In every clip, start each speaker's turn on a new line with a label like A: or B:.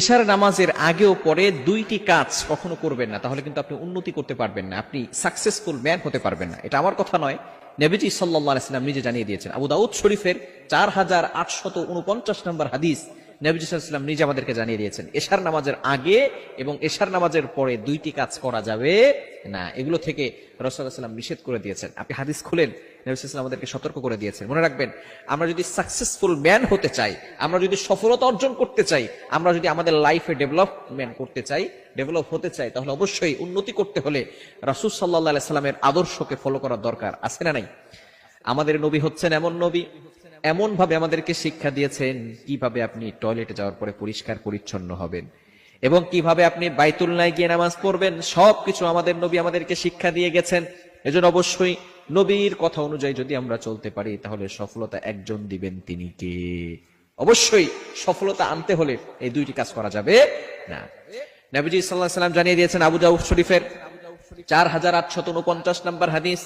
A: এশার নামাজের আগেও পরে দুইটি কাজ কখনো করবেন না। তাহলে কিন্তু আপনি উন্নতি করতে পারবেন না। আপনি সাকসেসফুল ম্যান হতে পারবেন না। এটা আমার কথা নয়। নবীজি সাল্লাহ নিজে জানিয়ে দিয়েছেন। আবু দাউদ শরীফের চার হাজার আটশত উনপঞ্চাশ নম্বর হাদিস নবীজি সাল্লাম নিজে আমাদেরকে জানিয়ে দিয়েছেন। এশার নামাজের আগে এবং এশার নামাজের পরে দুইটি কাজ করা যাবে না। এগুলো থেকে রসুল্লাহাম নিষেধ করে দিয়েছেন। আপনি হাদিস খুলেন নবীলাম আমাদেরকে সতর্ক করে দিয়েছেন। মনে রাখবেন, আমরা যদি সাকসেসফুল ম্যান হতে চাই, আমরা যদি সফলতা অর্জন করতে চাই, আমরা যদি আমাদের লাইফে ডেভেলপমেন্ট করতে চাই ডেভেলপ হতে চাই, তাহলে অবশ্যই উন্নতি করতে হলে রাসুল সাল্লাহ সাল্লামের আদর্শকে ফলো করার দরকার। আছে না নাই? আমাদের নবী হচ্ছেন এমন নবী এমন ভাবে আমাদেরকে শিক্ষা দিয়েছেন কীভাবে আপনি টয়লেটে যাওয়ার পরে পরিষ্কার পরিচ্ছন্ন হবেন এবং কীভাবে আপনি বাইতুল্লায় গিয়ে নামাজ পড়বেন, সবকিছু আমাদের নবী আমাদেরকে শিক্ষা দিয়ে গেছেন। এজন্য অবশ্যই নবীর কথা অনুযায়ী যদি আমরা চলতে পারি, তাহলে সফলতা একজন দিবেন তিনি কে? অবশ্যই সফলতা আনতে হলে এই দুইটি কাজ করা যাবে না। নবীজি সাল্লাহ সাল্লাম জানিয়ে দিয়েছেন আবু দাউদ শরীফের চার হাজার আটশত উনপঞ্চাশ নম্বর হাদিস।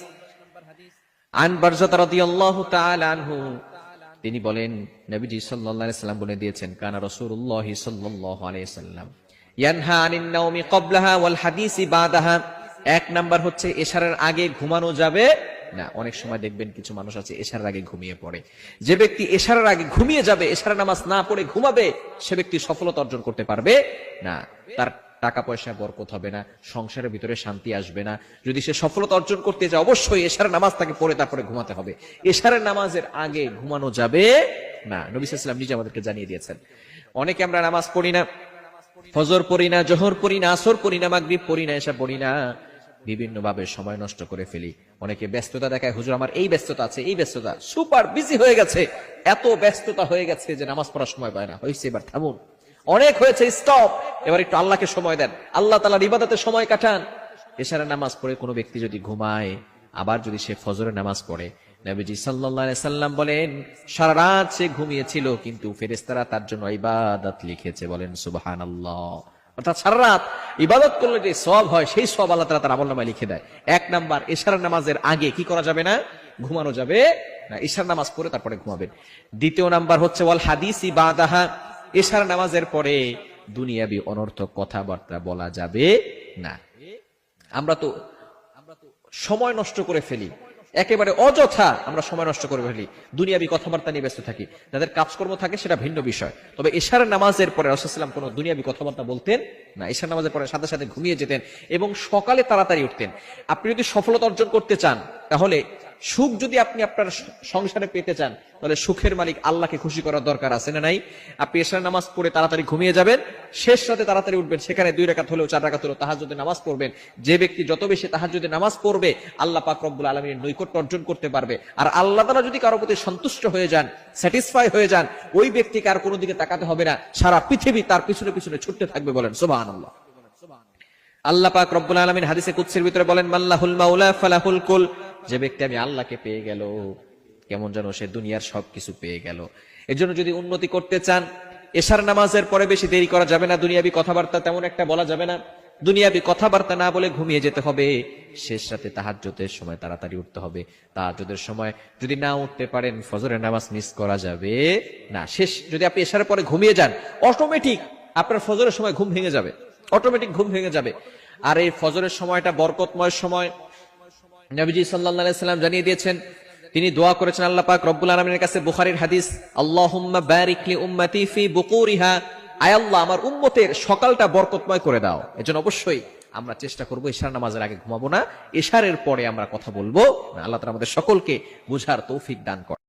A: আন বারজাত তাআলা আনহু, তিনি বলেন, নবীজি সাল্লাল্লাহু আলাইহি সাল্লাম বলে দিয়েছেন, কানা রাসূলুল্লাহ সাল্লাল্লাহু আলাইহি সাল্লাম ইয়ানহা আনিন নাওমি ক্বাবলাহা ওয়াল হাদিসি বাদাহা। এক নাম্বার হচ্ছে, এশারের আগে ঘুমানো যাবে না, অনেক সময় দেখবেন কিছু মানুষ আছে, এশারের আগে ঘুমিয়ে পড়ে। যে ব্যক্তি এশারের আগে ঘুমিয়ে যাবে, এশারের নামাজ না পড়ে ঘুমাবে, সে ব্যক্তি সফলতা অর্জন করতে পারবে? না, তার টাকা পয়সা বরকত হবে না, সংসারের ভিতরে শান্তি আসবে না। যদি সে সফলতা অর্জন করতে যায়, অবশ্যই এশারের নামাজ তাকে পড়ে, তারপরে ঘুমাতে হবে। এশারের নামাজের আগে ঘুমানো যাবে? না, নবী সাল্লাম নিজে আমাদেরকে জানিয়ে দিয়েছেন। অনেকে আমরা নামাজ পড়ি না, ফজর পড়ি না, জোহর পড়ি না, আসর পড়ি না, মাগরিব পড়ি না এসব পড়ি না। বিভিন্ন ভাবে সময় নষ্ট করে ফেলি। অনেকে ব্যস্ততা দেখায়, হুজুর, আমার এই ব্যস্ততা আছে, এই ব্যস্ততা। সুপার বিজি হয়ে গেছে। এত ব্যস্ততা হয়ে গেছে যে নামাজ পড়ার সময় পায় না। হয়েছে এবার থামুন। অনেক হয়েছে স্টপ এবার একটু আল্লাহকে সময় দেন। আল্লাহ তালার ইবাদতে সময় কাটান। এশারা নামাজ পড়ে কোনো ব্যক্তি যদি ঘুমায়, আবার যদি সে ফজরে নামাজ পড়ে, নবীজি সাল্লাল্লাহু সাল্লাম বলেন, সারা রাত সে ঘুমিয়েছিল, কিন্তু ফেরেস্তারা তার জন্য ইবাদত লিখেছে। বলেন, সুবহানাল্লাহ। অর্থাৎ সারা রাত ইবাদত করলে যে সব হয়, সেই সব আল্লাহ তালা তার আমল নামায় লিখে দেয়। এক নাম্বার, এশার নামাজের আগে কি করা যাবে না? ঘুমানো যাবে না। ঈশার নামাজ পড়ে তারপরে ঘুমাবেন। দ্বিতীয় নাম্বার হচ্ছে, ওয়াল হাদিসি বাদাহা। এশার নামাজের পরে দুনিয়াবি অনর্থক কথাবার্তা বলা যাবে না। আমরা তো আমরা তো সময় নষ্ট করে ফেলি। একেবারে অযথা আমরা সময় নষ্ট করে ফেলি। দুনিয়াবি কথাবার্তা নিয়ে ব্যস্ত থাকি। যাদের কাজকর্ম থাকে সেটা ভিন্ন বিষয়। তবে এশার নামাজের পরে রসুলাম কোনো দুনিয়াবি কথাবার্তা বলতেন? না এশার নামাজের পরে সাথে সাথে ঘুমিয়ে যেতেন এবং সকালে তাড়াতাড়ি উঠতেন। আপনি যদি সফলতা অর্জন করতে চান, তাহলে সুখ যদি আপনি আপনার সংসারে পেতে চান, তাহলে সুখের মালিক আল্লাহকে খুশি করার দরকার আছে না নাই? আপনি এশার নামাজ পড়ে তাড়াতাড়ি ঘুমিয়ে যাবেন, শেষ রাতে তাড়াতাড়ি উঠবেন, সেখানে দুই রাকাত হলেও চার হলেও তাহার যদি নামাজ পড়বেন। যে ব্যক্তি যত বেশি তাহার যদি নামাজ পড়বে, আল্লাহ পাক রব্বুল আলমীর নৈকট্য অর্জন করতে পারবে। আর আল্লাহ তারা যদি কারও প্রতি সন্তুষ্ট হয়ে যান স্যাটিসফাই হয়ে যান, ওই ব্যক্তিকে আর কোনো দিকে তাকাতে হবে না, সারা পৃথিবী তার পিছনে পিছনে ছুটতে থাকবে বলেন সোবাহ আল্লাহ আল্লাহ পাক রব্বুল আলমিন হাদিসে কুৎসির ভিতরে বলেন, মাল্লাহুল মাউলা ফালাহুল কুল। যে ব্যক্তি আমি আল্লাহকে পেয়ে গেল, কেমন যেন সে দুনিয়ার সবকিছু পেয়ে গেল। এর জন্য যদি উন্নতি করতে চান, এশার নামাজের পরে বেশি দেরি করা যাবে না, দুনিয়াবি কথাবার্তা তেমন একটা বলা যাবে না। দুনিয়াবি কথাবার্তা না বলে ঘুমিয়ে যেতে হবে, শেষ রাতে তাহাজ্জুদের সময় তাড়াতাড়ি উঠতে হবে। তাহাজ্জুদের সময় যদি না উঠতে পারেন, ফজরের নামাজ মিস করা যাবে না। শেষ, যদি আপনি এশার পরে ঘুমিয়ে যান, অটোমেটিক আপনার ফজরের সময় ঘুম ভেঙে যাবে, অটোমেটিক ঘুম ভেঙে যাবে। আর এই ফজরের সময়টা বরকতময় সময় নবীজি সাল্লাহ সাল্লাম জানিয়ে দিয়েছেন, তিনি দোয়া করেছেন আল্লাহ পাক রব্বুল আলমের কাছে বুখারির হাদিস আল্লাহ বারিক লি ফি বুকুরিহা আয় আল্লাহ, আমার উম্মতের সকালটা বরকতময় করে দাও। এজন্য অবশ্যই আমরা চেষ্টা করব ইশার নামাজের আগে ঘুমাবো না ইশারের পরে আমরা কথা বলব। আল্লাহ তালা আমাদের সকলকে বুঝার তৌফিক দান করে